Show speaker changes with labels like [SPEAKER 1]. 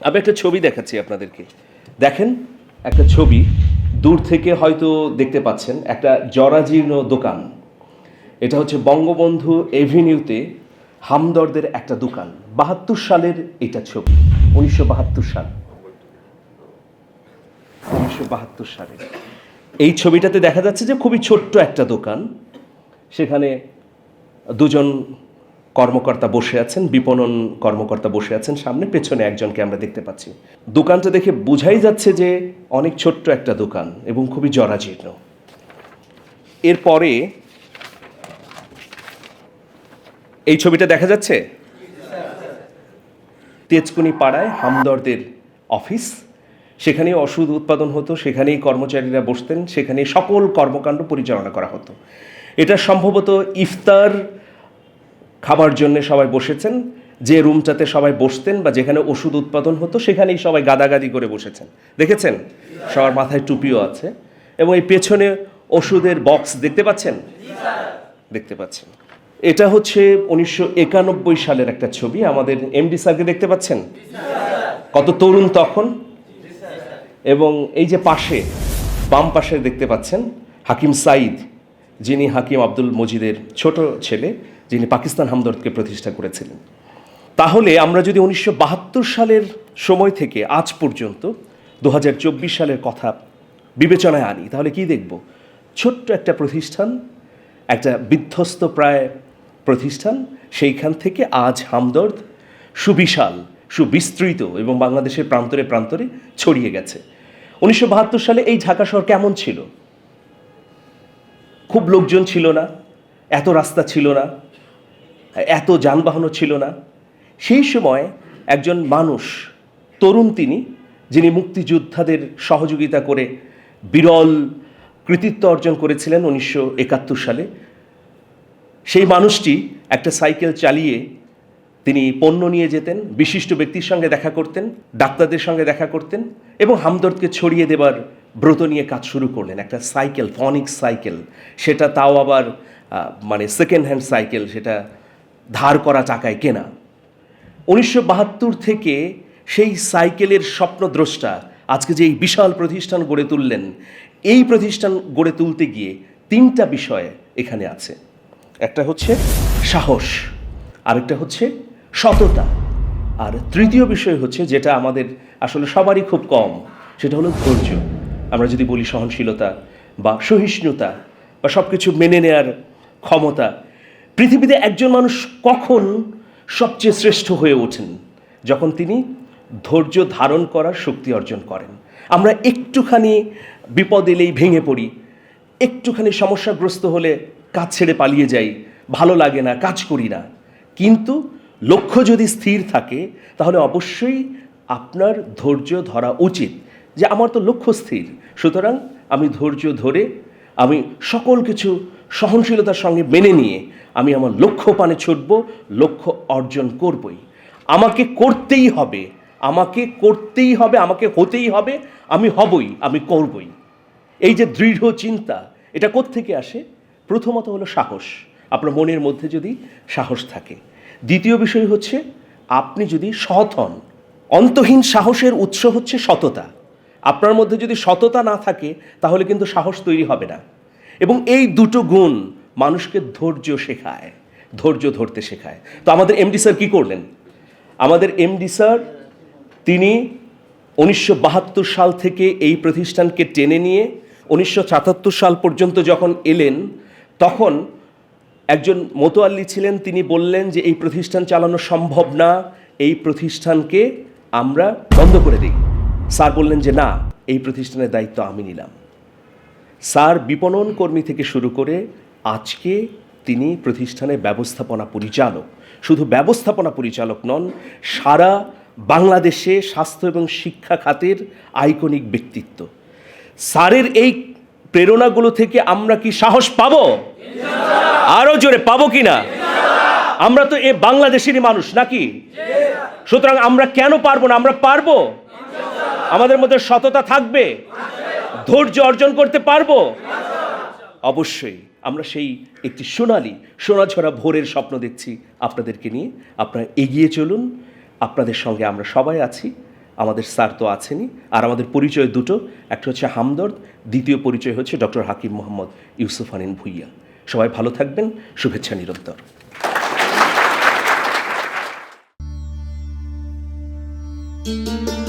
[SPEAKER 1] আমি একটা ছবি দেখাচ্ছি আপনাদেরকে। দেখেন, একটা ছবি, দূর থেকে হয়তো দেখতে পাচ্ছেন, একটা জরাজীর্ণ দোকান। এটা হচ্ছে বঙ্গবন্ধু এভিনিউতে হামদর্দের একটা দোকান। বাহাত্তর সালের এটা ছবি, উনিশশো বাহাত্তর সাল। উনিশশো বাহাত্তর সালে। এই ছবিটাতে দেখা যাচ্ছে যে খুবই ছোট্ট একটা দোকান। সেখানে দুজন কর্মকর্তা বসে আছেন, বিপণন কর্মকর্তা বসে আছেন, সামনে পেছনে একজনকে আমরা দেখতে পাচ্ছি। দোকানটা দেখে বোঝাই যাচ্ছে যে অনেক ছোট্ট একটা দোকান এবং খুবই জরাজীর্ণ। এরপরে এই ছবিটা দেখা যাচ্ছে? তেজকুনি পাড়ায় হামদর্দের অফিস। সেখানে ওষুধ উৎপাদন হতো, সেখানেই কর্মচারীরা বসতেন সেখানে সকল কর্মকাণ্ড পরিচালনা করা হতো। এটা সম্ভবত ইফতার খাবার জন্য সবাই বসেছেন, যে রুমটাতে সবাই বসতেন বা যেখানে ওষুধ উৎপাদন হতো, সেখানেই সবাই গাদাগাদি করে বসেছেন। দেখেছেন? সবার মাথায় টুপিও আছে। এবং এই পেছনে ওষুধের বক্স দেখতে পাচ্ছেন? দেখতে পাচ্ছেন। এটা হচ্ছে উনিশশো একানব্বই সালের একটা ছবি। আমাদের এমডি স্যারকে দেখতে পাচ্ছেন? কত তরুণ তখন। এবং এই যে পাশে, বাম পাশে দেখতে পাচ্ছেন হাকিম সাইদ যিনি হাকিম আব্দুল মজিদের ছোট ছেলে, যিনি পাকিস্তান হামদর্দকে প্রতিষ্ঠা করেছিলেন। তাহলে আমরা যদি উনিশশো বাহাত্তর সালের সময় থেকে আজ পর্যন্ত দু হাজার চব্বিশ সালের কথা বিবেচনায় আনি, তাহলে কি দেখব? ছোট্ট একটা প্রতিষ্ঠান, একটা বিধ্বস্ত প্রায় প্রতিষ্ঠান, সেইখান থেকে আজ হামদর্দ সুবিশাল, সুবিস্তৃত এবং বাংলাদেশের প্রান্তরে প্রান্তরে ছড়িয়ে গেছে। উনিশশো বাহাত্তর সালে এই ঢাকা শহর কেমন ছিল? খুব লোকজন ছিল না, এত রাস্তা ছিল না, এত যানবাহনও ছিল না। সেই সময় একজন মানুষ, তরুণ তিনি, যিনি মুক্তিযোদ্ধাদের সহযোগিতা করে বিরল কৃতিত্ব অর্জন করেছিলেন উনিশশো একাত্তর সালে, সেই মানুষটি একটা সাইকেল চালিয়ে তিনি পণ্য নিয়ে যেতেন, বিশিষ্ট ব্যক্তির সঙ্গে দেখা করতেন, ডাক্তারদের সঙ্গে দেখা করতেন এবং হামদর্দকে ছড়িয়ে দেবার ব্রত নিয়ে কাজ শুরু করলেন, একটা সাইকেল, ফনিক সাইকেল। সেটা তাও আবার মানে সেকেন্ড হ্যান্ড সাইকেল, সেটা ধার করা টাকায় কেনা। উনিশশো বাহাত্তর থেকে সেই সাইকেলের স্বপ্নদ্রষ্টা আজকে যে এই বিশাল প্রতিষ্ঠান গড়ে তুললেন, এই প্রতিষ্ঠান গড়ে তুলতে গিয়ে তিনটা বিষয় এখানে আছে। একটা হচ্ছে সাহস, আরেকটা হচ্ছে সততা, আর তৃতীয় বিষয় হচ্ছে যেটা আমাদের আসলে সবারই খুব কম, সেটা হলো ধৈর্য। আমরা যদি বলি সহনশীলতা বা সহিষ্ণুতা বা সব কিছু মেনে নেয়ার ক্ষমতা, পৃথিবীতে একজন মানুষ কখন সবচেয়ে শ্রেষ্ঠ হয়ে ওঠেন? যখন তিনি ধৈর্য ধারণ করার শক্তি অর্জন করেন। আমরা একটুখানি বিপদ এলেই ভেঙে পড়ি, একটুখানি সমস্যাগ্রস্ত হলে কাজ ছেড়ে পালিয়ে যাই, ভালো লাগে না, কাজ করি না। কিন্তু লক্ষ্য যদি স্থির থাকে, তাহলে অবশ্যই আপনার ধৈর্য ধরা উচিত। যে আমার তো লক্ষ্য স্থির। সুতরাং আমি ধৈর্য ধরে, আমি সকল কিছু সহনশীলতার সঙ্গে মেনে নিয়ে আমি আমার লক্ষ্য পানে ছুটব, লক্ষ্য অর্জন করবই। আমাকে করতেই হবে, আমাকে করতেই হবে, আমাকে হতেই হবে, আমি হবই, আমি করবই। এই যে দৃঢ় চিন্তা, এটা থেকে আসে? প্রথমত হলো সাহস। আপনার মনের মধ্যে যদি সাহস থাকে। দ্বিতীয় বিষয় হচ্ছে, আপনি যদি সৎ হন, অন্তহীন সাহসের উৎস হচ্ছে সততা। আপনার মধ্যে যদি সততা না থাকে, তাহলে কিন্তু সাহস তৈরি হবে না। এবং এই দুটো গুণ মানুষকে ধৈর্য শেখায়, ধৈর্য ধরতে শেখায়। তো আমাদের এমডি স্যার কী করলেন? আমাদের এমডি স্যার, তিনি উনিশশো বাহাত্তর সাল থেকে এই প্রতিষ্ঠানকে টেনে নিয়ে উনিশশো সাতাত্তর সাল পর্যন্ত যখন এলেন, তখন একজন মোতোয়াল্লি ছিলেন, তিনি বললেন যে, এই প্রতিষ্ঠান চালানো সম্ভব না, এই প্রতিষ্ঠানকে আমরা বন্ধ করে দিই। স্যার বললেন যে, না, এই প্রতিষ্ঠানের দায়িত্ব আমি নিলাম। স্যার বিপণন কর্মী থেকে শুরু করে আজকে তিনি প্রতিষ্ঠানের ব্যবস্থাপনা পরিচালক। শুধু ব্যবস্থাপনা পরিচালক নন, সারা বাংলাদেশে স্বাস্থ্য এবং শিক্ষা খাতের আইকনিক ব্যক্তিত্ব। স্যারের এই প্রেরণাগুলো থেকে আমরা কি সাহস পাব? আরও জোরে পাবো কি না? আমরা তো এ বাংলাদেশেরই মানুষ, নাকি? সুতরাং আমরা কেন পারব না? আমরা পারব? আমাদের মধ্যে সততা থাকবে। ধৈর্য অর্জন করতে পারব। অবশ্যই আমরা সেই একটি সোনালি, সোনাঝরা ভোরের স্বপ্ন দেখছি আপনাদেরকে নিয়ে। আপনারা এগিয়ে চলুন। আপনাদের সঙ্গে আমরা সবাই আছি। আমাদের স্যার তো আছেনই। আর আমাদের পরিচয় দুটো। একটা হচ্ছে হামদর্দ, দ্বিতীয় পরিচয় হচ্ছে ডক্টর হাকিম মোহাম্মদ ইউসুফ আনিন ভুইয়া। সবাই ভালো থাকবেন। শুভেচ্ছা নিরন্তর। thank you